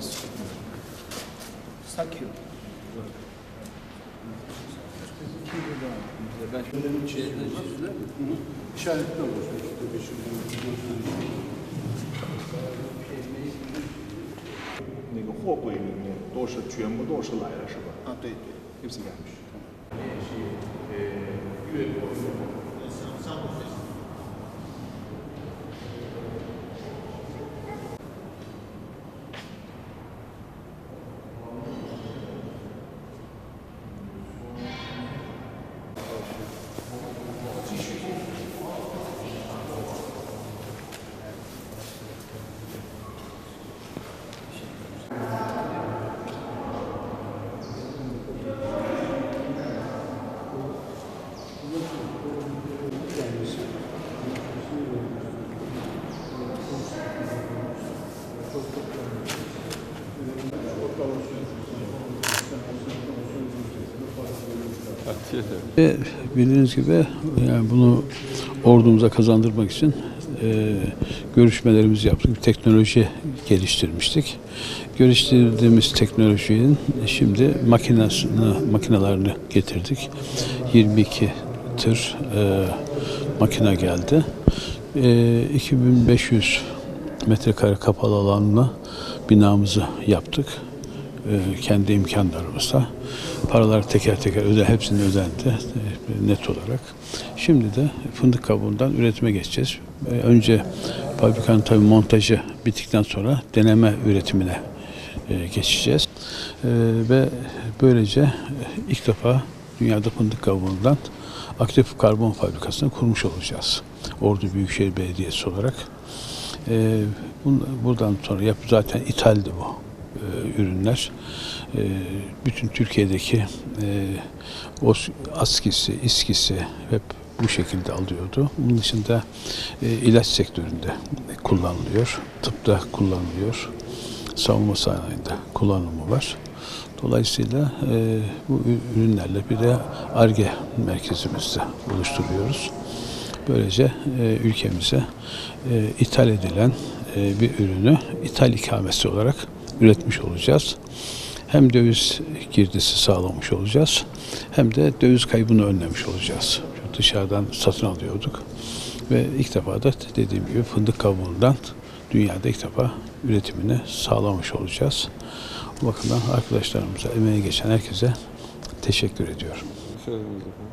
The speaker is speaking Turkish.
olmaz. Thank you. Ben şöyle bir şey İşaretli olur. İşte bir şey. 那个货柜里面都是全部都是来的，是吧？啊，对对。 Hepsi gelmiş. Ve bildiğiniz gibi yani bunu ordumuza kazandırmak için görüşmelerimizi yaptık. Bir teknoloji geliştirmiştik. Geliştirdiğimiz teknolojinin şimdi makinesini, makinelerini getirdik. 22 tır e, makine geldi. E, 2500 metrekare kapalı alanla binamızı yaptık e, kendi imkanlarımızla. Paralar teker teker öde, hepsini ödendi e, net olarak. Şimdi de fındık kabuğundan üretime geçeceğiz. E, Önce fabrikanın tabii montajı bittikten sonra deneme üretimine e, geçeceğiz. E, Ve böylece e, ilk defa dünyada fındık kabuğundan aktif karbon fabrikasını kurmuş olacağız. Ordu Büyükşehir Belediyesi olarak. E, buradan sonra yap zaten ithaldi bu e, ürünler. E, bütün Türkiye'deki e, askisi, iskisi hep bu şekilde alıyordu. Bunun dışında e, ilaç sektöründe kullanılıyor, tıpta kullanılıyor, savunma sanayinde kullanımı var. Dolayısıyla e, bu ürünlerle bir de ARGE merkezimizde oluşturuyoruz. Böylece e, ülkemize e, ithal edilen e, bir ürünü ithal ikamesi olarak üretmiş olacağız. Hem döviz girdisi sağlamış olacağız hem de döviz kaybını önlemiş olacağız. Çünkü Dışarıdan satın alıyorduk ve ilk defa da dediğim gibi fındık kabuğundan dünyada ilk defa üretimini sağlamış olacağız. Bu bakımdan arkadaşlarımıza, emeği geçen herkese teşekkür ediyorum. Söylediniz efendim.